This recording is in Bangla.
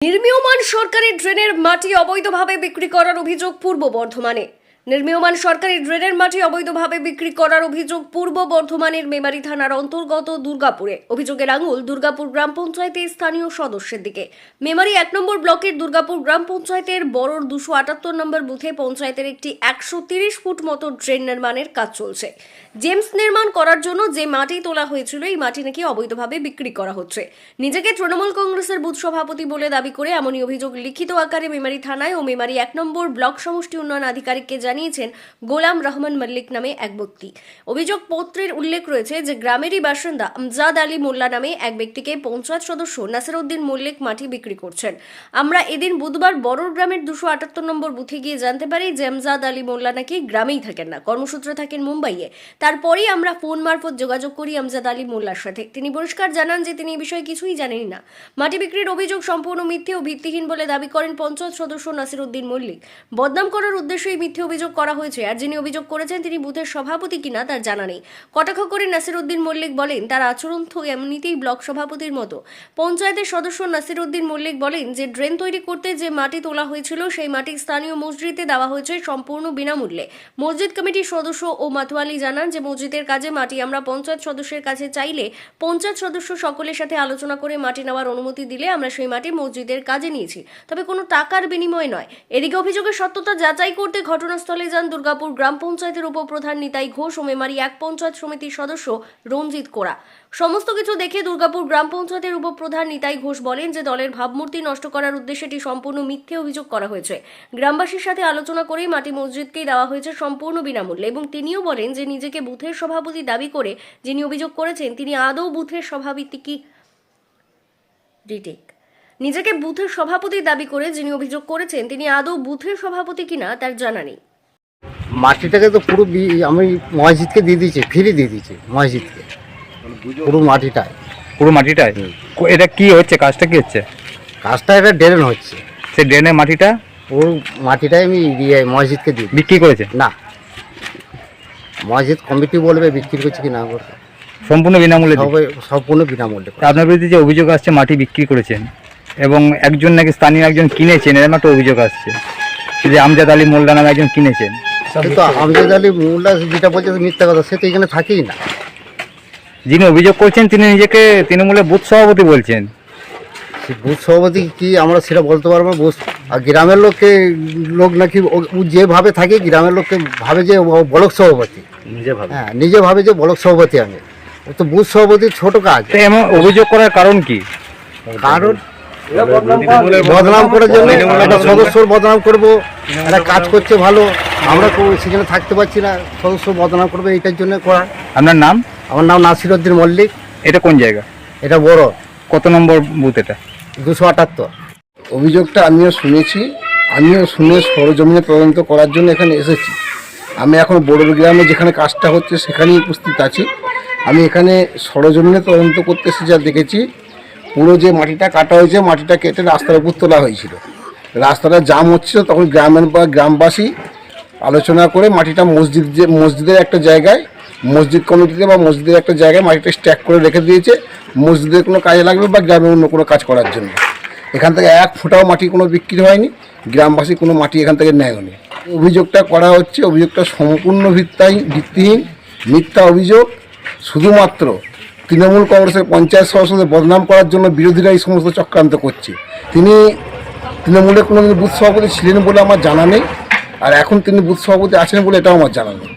নির্মীয়মান সরকারি ড্রেনের মাটি অবৈধভাবে বিক্রি করার অভিযোগ পূর্ব বর্ধমানে। নির্মীয়মান সরকারি ড্রেনের মাটি অবৈধভাবে বিক্রি করার অভিযোগ পূর্ব বর্ধমানের মেমারি থানার অন্তর্গত দুর্গাপুরে। অভিযোগের আঙুল দুর্গাপুর গ্রাম পঞ্চায়েতের স্থানীয় সদস্যের দিকে। মেমারি এক নম্বর ব্লকের দুর্গাপুর গ্রাম পঞ্চায়েতের বড়র দুশো আটাত্তর নম্বর বুথে পঞ্চায়েতের একটি একশো তিরিশ ফুট মতো ড্রেন নির্মাণের কাজ চলছে। জেমস নির্মাণ করার জন্য যে মাটি তোলা হয়েছিল, এই মাটি নাকি অবৈধভাবে বিক্রি করা হচ্ছে। নিজেকে তৃণমূল কংগ্রেসের বুথ সভাপতি বলে দাবি করে এমনই অভিযোগ লিখিত আকারে মেমারি থানায় ও মেমারি এক নম্বর ব্লক সমষ্টি উন্নয়ন আধিকারিককে জানিয়েছেন গোলাম রহমান মল্লিক নামে এক ব্যক্তি। অভিযোগ পত্রের উল্লেখ রয়েছে যে গ্রামেরই বাসিন্দা আমজাদ আলী মোল্লা নামে এক ব্যক্তিকে পঞ্চায়েত সদস্য নাসিরউদ্দিন মল্লিক মাটি বিক্রি করছেন। আমরা এদিন বুধবার বড়র গ্রামের দুশো আটাত্তর নম্বর বুথে গিয়ে জানতে পারি যে আমজাদ আলী মোল্লা নাকি গ্রামেই থাকেন না, কর্মসূত্রে থাকেন মুম্বাইয়ে। তারপরেই আমরা ফোন মারফত যোগাযোগ করি আমজাদ আলী মোল্লার সাথে। তিনি পরিষ্কার জানান যে তিনি এই বিষয়ে কিছুই জানেন না। মাটি বিক্রির অভিযোগ সম্পূর্ণ মিথ্যে ও ভিত্তিহীন বলে দাবি করেন পঞ্চায়েত সদস্য নাসির উদ্দিন মল্লিক। বদনাম করার উদ্দেশ্যে এই মিথ্যে অভিযোগ করা হয়েছে আর যিনি অভিযোগ করেছেন তিনি বুথের সভাপতি কিনা তার জানা নেই। কটাক্ষ করে নাসির উদ্দিন মল্লিক বলেন, তার আচরণ তো এমনিতেই ব্লক সভাপতির মতো। পঞ্চায়েতের সদস্য নাসির উদ্দিন মল্লিক বলেন যে, ড্রেন তৈরি করতে যে মাটি তোলা হয়েছিল, সেই মাটি স্থানীয় মসজিদে দেওয়া হয়েছে সম্পূর্ণ বিনামূল্যে। মসজিদ কমিটির সদস্য ও মাতোয়ালি জানান যে, মসজিদের কাজে মাটি আমরা পঞ্চায়েত সদস্যের কাছে চাইলে পঞ্চায়েত সদস্য সকলের সাথে আলোচনা করে মাটি নেওয়ার অনুমতি দিলে আমরা সেই মাটি মসজিদের কাজে নিয়েছি। তবে কোনো টাকার বিনিময়ে নয়। এদিকে অভিযোগের সত্যতা যাচাই করতে ঘটনাস্থলে যান দুর্গাপুর গ্রাম পঞ্চায়েতের উপপ্রধান নিতাই ঘোষ ও মেমারি এক পঞ্চায়েত সমিতির সদস্য রঞ্জিত কোরা। সমস্ত কিছু দেখে দুর্গাপুর গ্রাম পঞ্চায়েতের উপপ্রধান নিতাই ঘোষ বলেন যে দলের ভাবমূর্তি নষ্ট করার উদ্দেশ্যে এটি সম্পূর্ণ মিথ্যে অভিযোগ করা হয়েছে। গ্রামবাসীর সাথে আলোচনা করেই মাটি মসজিদকেই দেওয়া হয়েছে সম্পূর্ণ বিনামূল্যে এবং তিনিও বলেন যে নিজেকে বুথের সভাপতি দাবি করে যিনি অভিযোগ করেছেন, তিনি আদৌ বুথের সভাপতি কি? রিটেক। নিজেকে বুথের সভাপতি দাবি করে যিনি অভিযোগ করেছেন, তিনি আদৌ বুথের সভাপতি কিনা তার জানা নেই। মাটিটাকে তো পুরো আমি মসজিদকে দিয়ে দিয়েছি ফ্রি দিয়ে দিয়েছি মসজিদকে। পুরো মাটিটাই পুরো মাটিটাই এটা কি হচ্ছে? কাজটা কি হচ্ছে? কাজটা এটা ড্রেন হচ্ছে। সেই ড্রেনের মাটিটা? পুরো মাটিটাই আমি দিয়ে মসজিদকে দিই বিক্রি করেছে? না। মসজিদ কমিটি বলবে বিক্রি করছে কি না করবে সম্পূর্ণ বিনামূল্যে। সবাই সম্পূর্ণ বিনামূল্যে। আপনার বিরুদ্ধে যে অভিযোগ আসছে মাটি বিক্রি করেছেন এবং একজন নাকি স্থানীয় একজন কিনেছেন এরকম একটা অভিযোগ আসছে যে আমজাদ আলী মোল্লা নামে একজন কিনেছেন। কিন্তু আমজাদ আলী মোল্লা যেটা বলছে তো মিথ্যা কথা সে তো এখানে থাকেই না। যিনি অভিযোগ করছেন তিনি নিজেকে তৃণমূলের বুথ সভাপতি বলছেন। বুথ সভাপতি কি আমরা সেটা বলতে পারব বুথ আর গ্রামের লোককে লোক নাকি ও- যেভাবে থাকে গ্রামের লোককে ভাবে যে ব্লক সভাপতি। নিজে ভাবে। হ্যাঁ নিজে ভাবে যে ব্লক সভাপতি আমি। ও তো বুথ সভাপতির ছোট কাজ। তো এমন অভিযোগ করার কারণ কি? কারণ বদনাম করার জন্য একটা সদস্যর বদনাম করব। একটা কাজ করছে ভালো আমরা সেখানে থাকতে পারছি না সদস্য বদনাম করবে এইটার জন্য করা। আপনার নাম? আমার নাম নাসির উদ্দিন মল্লিক। এটা কোন জায়গা? এটা বড়। কত নম্বর বুথ এটা? দুশো আটাত্তর। অভিযোগটা আমিও শুনেছি। আমিও শুনে সরজমিনে তদন্ত করার জন্য এখানে এসেছি। আমি এখন বড়োর গ্রামে যেখানে কাজটা হচ্ছে সেখানেই উপস্থিত আছি। আমি এখানে সরজমিনে তদন্ত করতে এসে যা দেখেছি পুরো যে মাটিটা কাটা হয়েছে মাটিটা কেটে রাস্তার উপর তোলা হয়েছিল। রাস্তাটা জাম হচ্ছিল তখন গ্রামের বা গ্রামবাসী আলোচনা করে মাটিটা মসজিদ যে, মসজিদের একটা জায়গায়, মসজিদ কমিটিতে বা মসজিদের একটা জায়গায় মাটিটা স্ট্যাক করে রেখে দিয়েছে, মসজিদের কোনো কাজে লাগবে বা গ্রামের অন্য কোনো কাজ করার জন্য। এখান থেকে এক ফুটাও মাটি কোনো বিক্রি হয়নি, গ্রামবাসী কোনো মাটি এখান থেকে নেয়নি। অভিযোগটা করা হচ্ছে, অভিযোগটা সম্পূর্ণ ভিত্তাই, ভিত্তিহীন, মিথ্যা অভিযোগ। শুধুমাত্র তৃণমূল কংগ্রেসের পঞ্চায়েত সদস্যদের বদনাম করার জন্য বিরোধীরা এই সমস্ত চক্রান্ত করছে। তিনি তৃণমূলের কোনো বুথ সভাপতি ছিলেন বলে আমার জানা নেই, আর এখন তিনি বুথ সভাপতি আছেন বলে এটাও আমার জানা নেই।